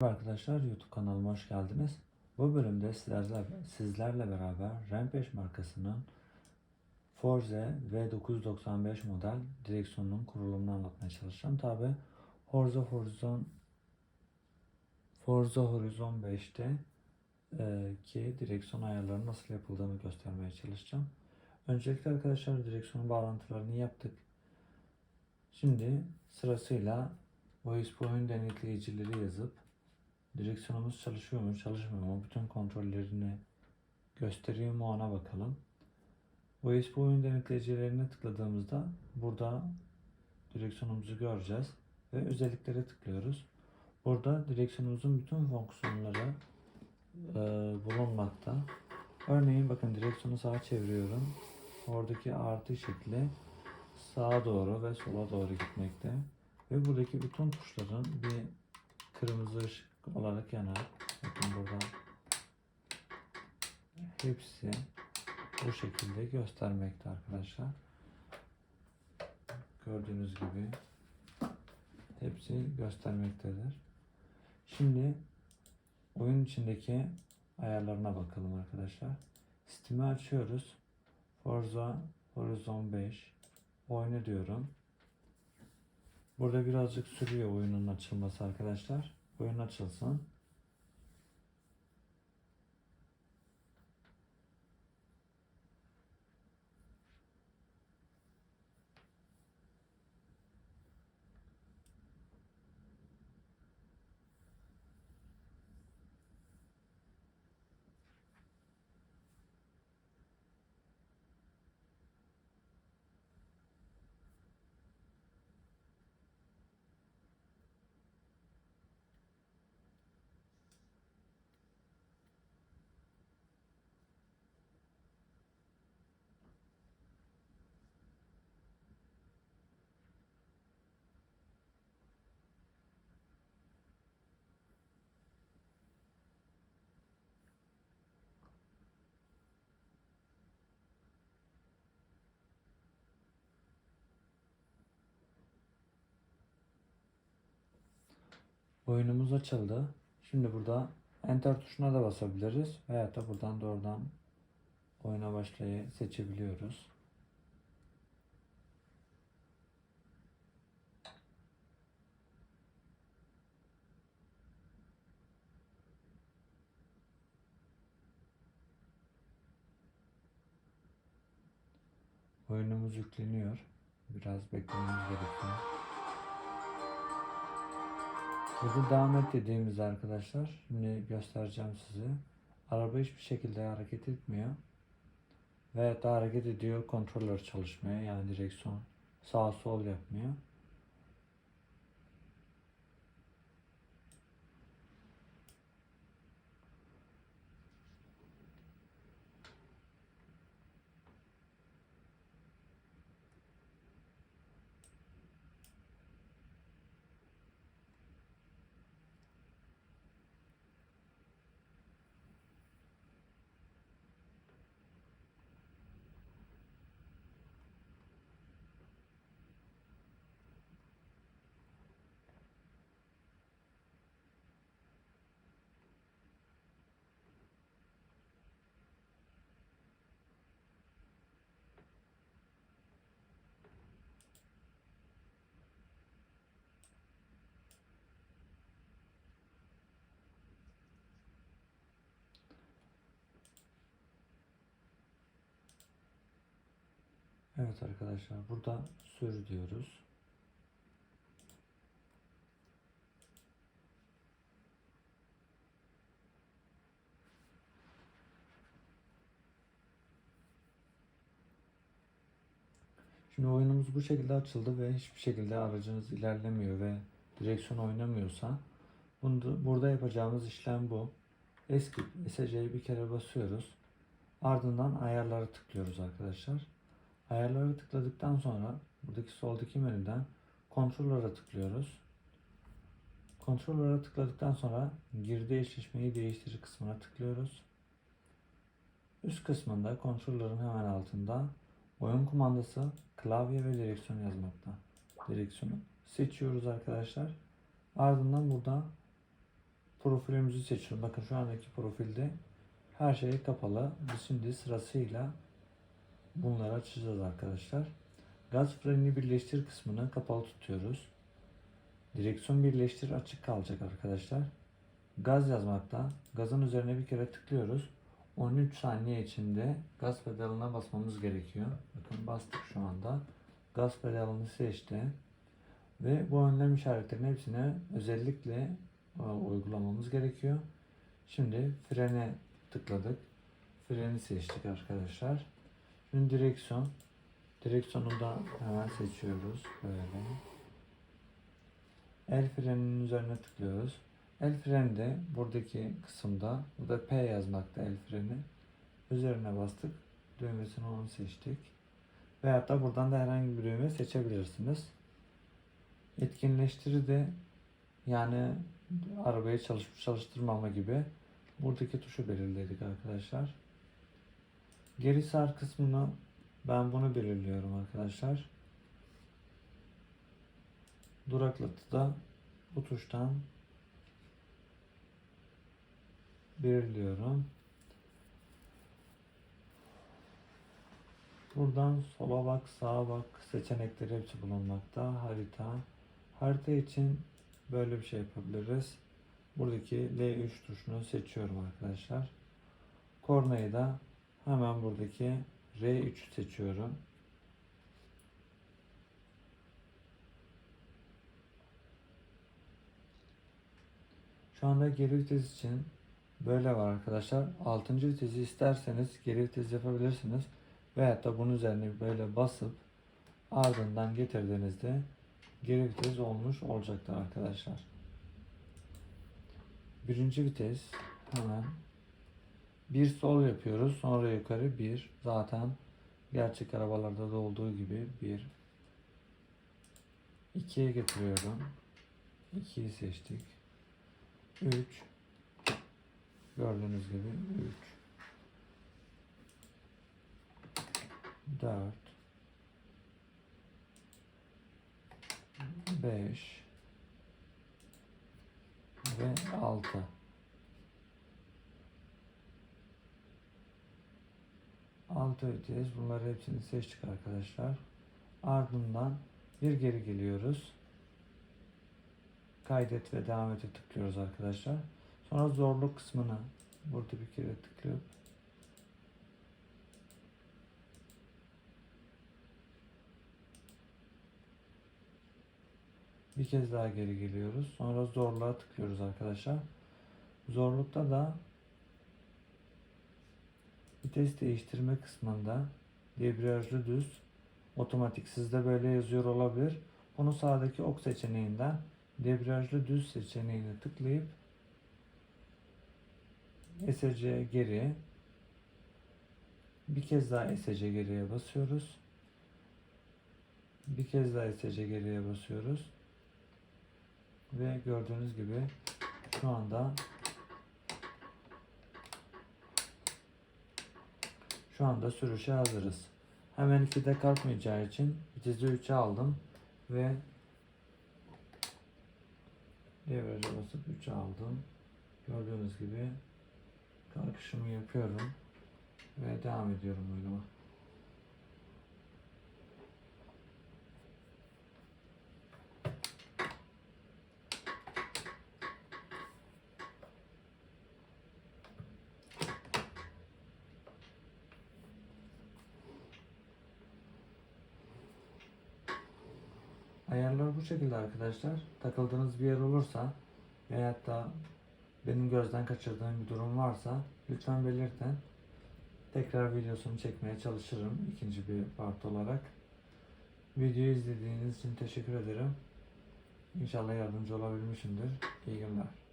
Merhaba Arkadaşlar YouTube kanalıma hoş geldiniz. Bu bölümde sizlerle, sizlerle beraber Rampage markasının Forze V995 model direksiyonunun kurulumunu anlatmaya çalışacağım. Tabi Forza Horizon Forza Horizon 5'te e, ki direksiyon ayarlarının nasıl yapıldığını göstermeye çalışacağım. Öncelikle arkadaşlar direksiyon bağlantılarını yaptık. Şimdi sırasıyla USB oyun denetleyicileri yazıp direksiyonumuz çalışıyor mu çalışmıyor mu bütün kontrollerini gösteriyor mu ona bakalım. USB oyun denetleyicilerine tıkladığımızda burada direksiyonumuzu göreceğiz ve özelliklere tıklıyoruz. Burada direksiyonumuzun bütün fonksiyonları e, bulunmakta. Örneğin bakın direksiyonu sağa çeviriyorum. Oradaki artı şekli sağa doğru ve sola doğru gitmekte. Ve buradaki bütün tuşların bir kırmızı ışık olarak yanar. Bakın burada hepsi bu şekilde göstermekte arkadaşlar. Gördüğünüz gibi hepsi göstermektedir. Şimdi oyun içindeki ayarlarına bakalım arkadaşlar. Steam'i açıyoruz. Forza Horizon 5 oyunu diyorum. Burada birazcık sürüyor oyunun açılması arkadaşlar. Oyun açılsın. Oyunumuz açıldı. Şimdi burada Enter tuşuna da basabiliriz. Veya da buradan doğrudan oyuna başlayı seçebiliyoruz. Oyunumuz yükleniyor. Biraz beklememiz gerekiyor. Burada devam et dediğimiz arkadaşlar. Şimdi göstereceğim size. Araba hiçbir şekilde hareket etmiyor. Ve da hareket ediyor. Kontroller çalışmıyor. Yani direksiyon sağ sol yapmıyor. Evet arkadaşlar burada sür diyoruz. Şimdi oyunumuz bu şekilde açıldı ve hiçbir şekilde aracınız ilerlemiyor ve direksiyon oynamıyorsa bunu, burada yapacağımız işlem bu. Eski SC'yi bir kere basıyoruz. Ardından ayarları tıklıyoruz arkadaşlar. Ayarları tıkladıktan sonra buradaki soldaki menüden kontrollere tıklıyoruz. Kontrollere tıkladıktan sonra girdi eşleşmeyi değiştir kısmına tıklıyoruz. Üst kısmında kontrollerin hemen altında oyun kumandası, klavye ve direksiyon yazmakta. Direksiyonu seçiyoruz arkadaşlar. Ardından burada profilimizi seçiyorum. Bakın şu andaki profilde her şey kapalı. Biz şimdi sırasıyla bunları açacağız arkadaşlar. Gaz frenini birleştir kısmını kapalı tutuyoruz. Direksiyon birleştir açık kalacak arkadaşlar. Gaz yazmakta. Gazın üzerine bir kere tıklıyoruz. 13 saniye içinde gaz pedalına basmamız gerekiyor. Bakın bastık şu anda. Gaz pedalını seçti. Ve bu önlem işaretlerinin hepsine özellikle e, uygulamamız gerekiyor. Şimdi frene tıkladık. Freni seçtik arkadaşlar. Şimdi direksiyon. Direksiyonu da hemen seçiyoruz. Böyle. El freninin üzerine tıklıyoruz. El freni de buradaki kısımda, burada P yazmakta el freni. Üzerine bastık. Düğmesini onu seçtik. Veyahut da buradan da herhangi bir düğme seçebilirsiniz. Etkinleştiri de yani arabayı çalışıp çalıştırmama gibi buradaki tuşu belirledik arkadaşlar. Geri sar kısmını ben bunu belirliyorum arkadaşlar. Duraklatı da bu tuştan belirliyorum. Buradan sola bak, sağa bak seçenekleri hepsi bulunmakta. Harita. Harita için böyle bir şey yapabiliriz. Buradaki L3 tuşunu seçiyorum arkadaşlar. Kornayı da hemen buradaki R3 seçiyorum. Şu anda geri vites için böyle var arkadaşlar. 6. vitesi isterseniz geri vites yapabilirsiniz. Veyahut da bunun üzerine böyle basıp ardından getirdiğinizde geri vites olmuş olacaktır arkadaşlar. Birinci vites hemen bir sol yapıyoruz. Sonra yukarı bir. Zaten gerçek arabalarda da olduğu gibi bir. İkiye getiriyorum. İkiyi seçtik. Üç. Gördüğünüz gibi üç. Dört. Beş. Ve altı. Altı vites. Bunları hepsini seçtik arkadaşlar. Ardından bir geri geliyoruz. Kaydet ve devam ete tıklıyoruz arkadaşlar. Sonra zorluk kısmına burada bir kere tıklayıp bir kez daha geri geliyoruz. Sonra zorluğa tıklıyoruz arkadaşlar. Zorlukta da vites değiştirme kısmında debriyajlı düz otomatik sizde böyle yazıyor olabilir. Bunu sağdaki ok seçeneğinden debriyajlı düz seçeneğine tıklayıp ESC geri bir kez daha ESC geriye basıyoruz. Bir kez daha ESC geriye basıyoruz. Ve gördüğünüz gibi şu anda şu anda sürüşe hazırız. Hemen 2'de kalkmayacağı için vitesi 3'e aldım ve debriyaja basıp 3'e aldım. Gördüğünüz gibi kalkışımı yapıyorum ve devam ediyorum yoluma. Ayarlar bu şekilde arkadaşlar. Takıldığınız bir yer olursa veyahut da benim gözden kaçırdığım bir durum varsa lütfen belirtin. Tekrar videosunu çekmeye çalışırım ikinci bir part olarak. Videoyu izlediğiniz için teşekkür ederim. İnşallah yardımcı olabilmişimdir. İyi günler.